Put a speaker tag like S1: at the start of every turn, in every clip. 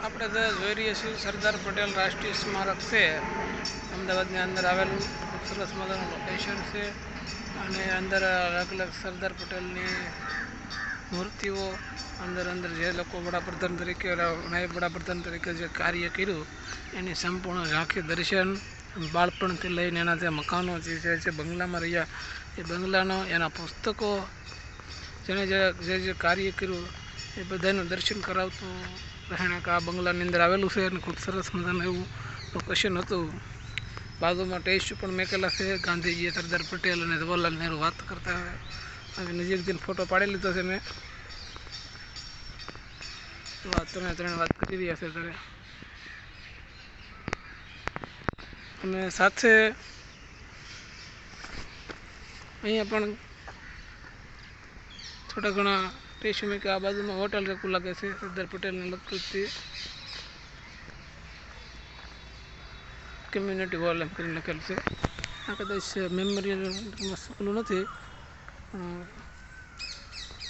S1: આપણે તો જોઈ રહીએ છીએ, સરદાર પટેલ રાષ્ટ્રીય સ્મારક છે, અમદાવાદની અંદર આવેલું ખૂબ સરસ મજાનું લોકેશન છે. અને અંદર અલગ અલગ સરદાર પટેલની મૂર્તિઓ, અંદર અંદર જે લોકો વડાપ્રધાન તરીકે નાયબ વડાપ્રધાન તરીકે જે કાર્ય કર્યું, એની સંપૂર્ણ ઝાંખી દર્શન બાળપણથી લઈને એના જે મકાનો જે છે બંગલામાં રહ્યા, એ બંગલાનો, એના પુસ્તકો, જેણે જે જે કાર્ય કર્યું, એ બધાનું દર્શન કરાવતું રહેણાંક આ બંગલાની અંદર આવેલું છે અને ખૂબ સરસ મજાનું એવું લોકેશન હતું. બાજુમાં ટેસ્ટ પણ મેકેલા છે. ગાંધીજી સરદાર પટેલ અને જવાહરલાલ નહેરુ વાત કરતા અને નજીકથી ફોટો પાડી લીધો છે મેં. ત્રણે ત્રણ વાત કરી રહ્યા છે ત્યારે અને સાથે અહીંયા પણ થોડા ઘણા ટેસ્ટ કે આ બાજુમાં હોટલ રેકું લાગે છે સરદાર પટેલને લગતું તે કમ્યુનિટી હોલ એમ કરીને લખેલ છે આ કદાચ મેમોરિયલ ઓલું નથી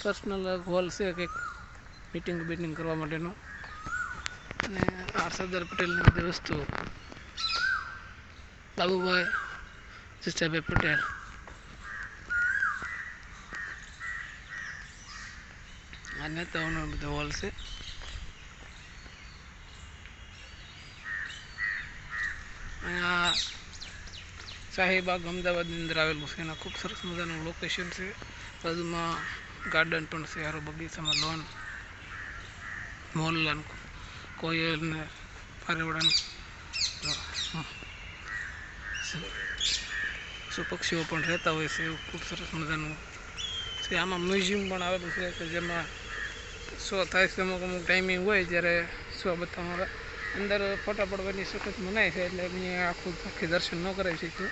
S1: પર્સનલ હોલ છે કંઈક મિટિંગ બિટિંગ કરવા માટેનો અને આ સરદાર પટેલની બધી વસ્તુ બાબુભાઈ જીજાભાઈ પટેલ આ નેતાઓનો બધો હોલ છે. અહીંયા શાહીબાગ અમદાવાદની અંદર આવેલું છે. એના ખૂબ સરસ મજાનું લોકેશન છે. બાજુમાં ગાર્ડન પણ છે. હારો બગીચામાં લોન મોરલાન કોયલ ને પારેવડાનું શું પક્ષીઓ પણ રહેતા હોય છે. એવું ખૂબ સરસ મજાનું છે. આમાં મ્યુઝિયમ પણ આવેલું છે કે જેમાં શો થાય છે, અમુક અમુક ટાઈમિંગ હોય જ્યારે શો બતાવવા અંદર ફોટા પડવાની સખત મનાય છે એટલે મેં આખું આખી દર્શન ન કરાવી શક્યું.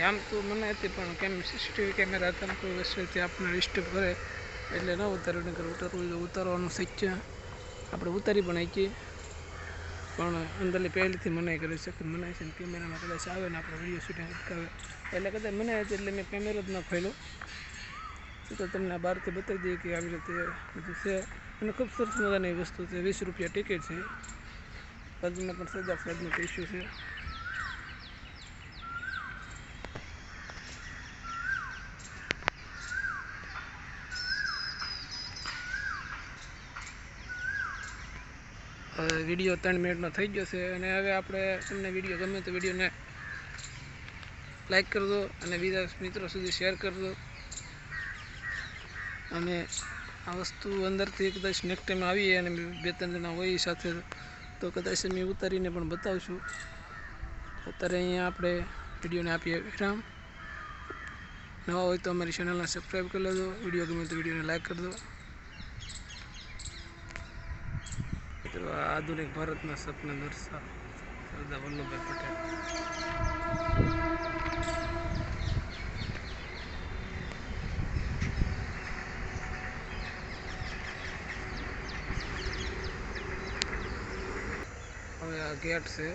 S1: આમ તો મને હતી, પણ કેમ સીસીટીવી કેમેરા હતા કોઈ વસ્તુથી આપણને ડિસ્ટર્બ કરે એટલે ન ઉતાર્યું કરે ઉતારવું ઉતારવાનું શક્ય. આપણે ઉતારી પણ શકીએ. પણ અંદરની પહેલેથી મનાઈ કરી સખત મનાય છે કેમેરામાં કદાચ આવે ને આપણે વીડિયો શૂટિંગ અટકાવે. એટલે કદાચ મનાય હતી એટલે મેં કેમેરો જ ન ખોલ્યો તો તમને બહારથી બતાવી દઈએ કે આવી રીતે બધું છે. અને ખૂબ સરસ મજાની વસ્તુ છે. વીસ રૂપિયા ટિકિટ છે. બાજુમાં પણ સજા ફ્લેટનું ટીસ્યુ છે. વીડિયો ત્રણ મિનિટનો થઈ ગયો છે અને હવે આપણે તમને વીડિયો ગમે તો વિડીયોને લાઈક કરજો અને બીજા મિત્રો સુધી શેર કરી દો અને આ વસ્તુ અંદરથી કદાચ નેક્સ્ટ ટાઈમ આવીએ અને બે ત્રણ જણા હોય સાથે, તો કદાચ મેં ઉતારીને પણ બતાવશું. અત્યારે અહીંયા આપણે વિડીયોને આપીએ વિરામ. નવા હોય તો અમારી ચેનલને સબસ્ક્રાઈબ કરી લેજો. વીડિયો ગમે તો વિડીયોને લાઈક કરી દો. મિત્રો આધુનિક ભારતના સપના દર્શાવ સરદાર વલ્લભભાઈ પટેલ. ગેટ છે.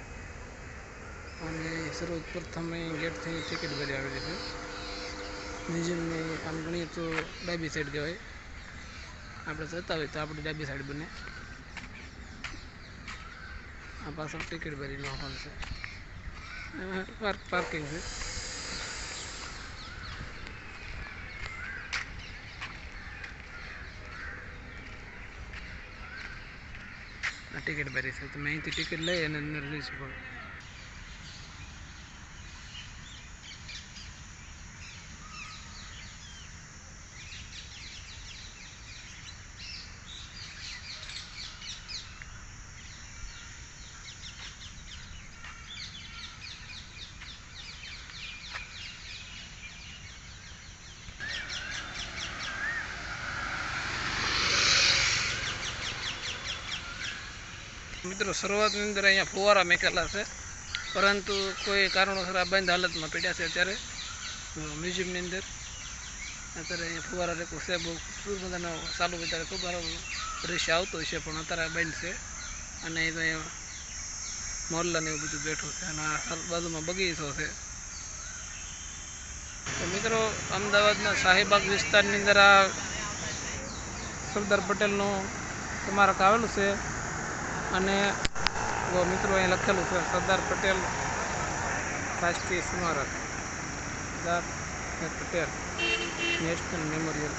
S1: અને સર્વપ્રથમ અહીં ગેટથી ટિકિટ ભરી આવેલી છે. મ્યુઝિયમની આમ ગણીએ તો ડાબી સાઈડ કહેવાય. આપણે જતા હોય તો આપણી ડાબી સાઈડ બને. આ પાછળ ટિકિટ ભરીનો હોલ છે. પાર્ક પાર્કિંગ છે. આ ટિકિટ ભરી છે તમે અહીંથી ટિકિટ મિત્રો, શરૂઆતની અંદર અહીંયા ફુવારા મેકેલા છે. પરંતુ કોઈ કારણોસર આ બંધ હાલતમાં પડ્યા છે અત્યારે. મ્યુઝિયમની અંદર અત્યારે અહીંયા ફુવારા રેકો છે. બહુ ખૂબ બધાનો ચાલુ અત્યારે. ખૂબ સારો દૃશ્ય આવતો છે પણ અત્યારે બંધ છે. અને એ તો અહીંયા મોરલાને એવું બધું બેઠું છે. અને આ બાજુમાં બગીચો છે. તો મિત્રો, અમદાવાદના શાહીબાગ વિસ્તારની અંદર આ સરદાર પટેલનું સ્મારક આવેલું છે. અને મિત્રો અહીં લખેલું છે, સરદાર પટેલ રાષ્ટ્રીય સ્મારક. Sardar Patel national memorial.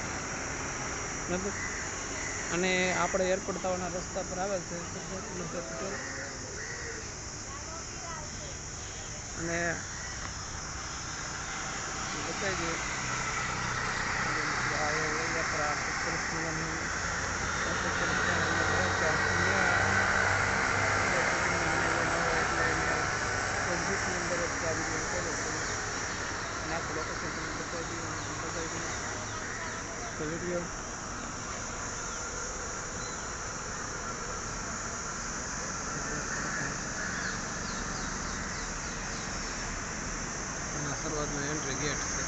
S1: બરાબર? અને આપણે એરપોર્ટ થવાના રસ્તા પર આવેલ છે, સરદાર પટેલ. અને બતાવી દઈએ. આ video. શરૂઆતનો એન્ટ્રી ગેટ